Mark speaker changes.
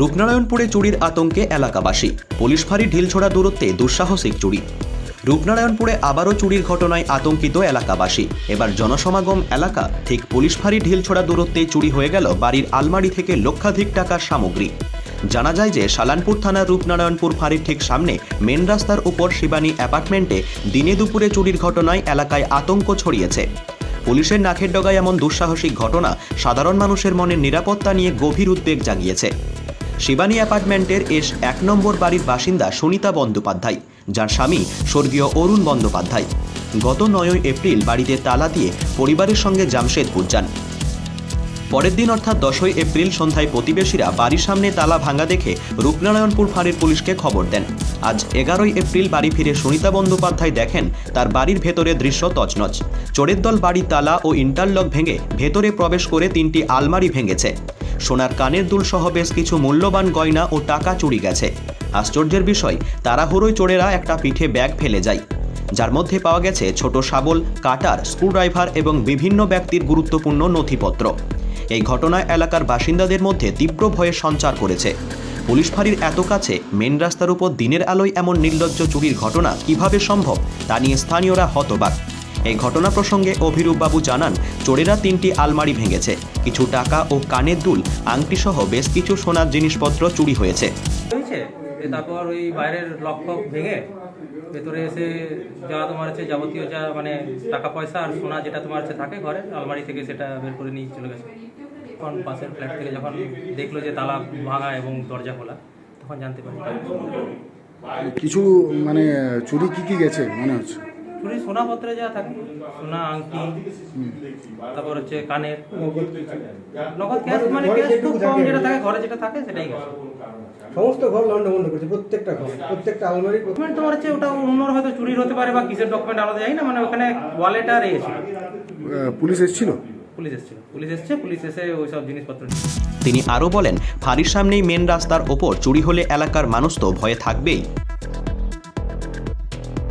Speaker 1: রূপনারায়ণপুরে চুরির আতঙ্কে এলাকাবাসী। পুলিশ ফাঁড়ি ঢিলছোড়া দূরত্বে দুঃসাহসিক চুরি। রূপনারায়ণপুরে আবারও চুরির ঘটনায় আতঙ্কিত এলাকাবাসী। এবার জনসমাগম এলাকা, ঠিক পুলিশ ফাঁড়ি ঢিলছোড়া দূরত্বে চুরি হয়ে গেল বাড়ির আলমারি থেকে লক্ষাধিক টাকার সামগ্রী। জানা যায় যে সালানপুর থানার রূপনারায়ণপুর ফাঁড়ির ঠিক সামনে মেন রাস্তার উপর শিবানী অ্যাপার্টমেন্টে দিনে দুপুরে চুরির ঘটনায় এলাকায় আতঙ্ক ছড়িয়েছে। পুলিশের নাকের ডগায় এমন দুঃসাহসিক ঘটনা সাধারণ মানুষের মনে নিরাপত্তা নিয়ে গভীর উদ্বেগ জাগিয়েছে। শিবানী অ্যাপার্টমেন্টের এস এক নম্বর বাড়ির বাসিন্দা সুনিতা বন্দ্যোপাধ্যায়, যার স্বামী স্বর্গীয় অরুণ বন্দ্যোপাধ্যায়। গত নয়ই এপ্রিল বাড়িতে তালা দিয়ে পরিবারের সঙ্গে জামশেদপুর যান। পরের দিন অর্থাৎ দশই এপ্রিল সন্ধ্যায় প্রতিবেশীরা বাড়ির সামনে তালা ভাঙা দেখে রূপনারায়ণপুর ফাঁড়ির পুলিশকে খবর দেন। আজ এগারোই এপ্রিল বাড়ি ফিরে সুনিতা বন্দ্যোপাধ্যায় দেখেন তার বাড়ির ভেতরে দৃশ্য তছনছ। চোরের দল বাড়ির তালা ও ইন্টারলক ভেঙে ভেতরে প্রবেশ করে তিনটি আলমারি ভেঙেছে। সোনার কানের দুল সহ বেশ কিছু মূল্যবান গয়না ও টাকা চুরি গেছে। আশ্চর্যের বিষয়, তাড়াহুড়োয় চোরেরা একটা পিঠে ব্যাগ ফেলে যায়। যার মধ্যে পাওয়া গেছে ছোট শাবল, কাটার, স্ক্রুড্রাইভার এবং বিভিন্ন ব্যক্তির গুরুত্বপূর্ণ নথিপত্র। এই ঘটনায় এলাকার বাসিন্দাদের মধ্যে তীব্র ভয়ের সঞ্চার করেছে। পুলিশ ফাঁড়ির এত কাছে মেন রাস্তার উপর দিনের আলোয় এমন নির্লজ্জ চুরির ঘটনা কীভাবে সম্ভব তা নিয়ে স্থানীয়রা হতবাক। এই ঘটনা প্রসঙ্গে অভিরূপবাবু জানান, চোরেরা তিনটি আলমারি ভেঙেছে, কিছু টাকা ও কানের দুল আংটি সহ বেশ কিছু সোনার জিনিসপত্র চুরি হয়েছে।
Speaker 2: তারপর ওই বাইরের লক ভেঙে ভেতরে এসে যা তোমার হচ্ছে যাবতীয় যা মানে টাকা পয়সা আর সোনা যেটা তোমার হচ্ছে থাকে ঘরে, আলমারি থেকে সেটা বের করে নিয়ে চলে গেছে। তখন পাশের ফ্ল্যাট থেকে যখন দেখল যে তালা ভাঙা এবং দরজা খোলা তখন জানতে পারি।
Speaker 3: কিছু মানে চুরি কি কি গেছে মনে হচ্ছে?
Speaker 2: চুরি সোনাপত্রে যা থাকে সোনা আংটি তারপর হচ্ছে কানের নগদ ক্যাশ মানে ক্যাশ খুব কম যেটা থাকে ঘরে যেটা থাকে সেটাই গেছে।
Speaker 4: সমস্ত ঘর লন্ডভন্ড করছে প্রত্যেকটা ঘর প্রত্যেকটা আলমারি
Speaker 2: ডকুমেন্ট তোমার হচ্ছে ওটা অন্যর হয়তো চুরির হতে পারে বা কিসের ডকুমেন্ট আলাদা যাই না মানে ওখানে ওয়ালেট আর এ
Speaker 3: পুলিশ এসেছিল?
Speaker 2: পুলিশ এসেছিল। পুলিশ এসছে, পুলিশ এসে ওই সব জিনিসপত্র
Speaker 1: তিনি আরও বলেন, ফাঁড়ির সামনেই মেন রাস্তার ওপর চুরি হলে এলাকার মানুষ তো ভয়ে থাকবেই।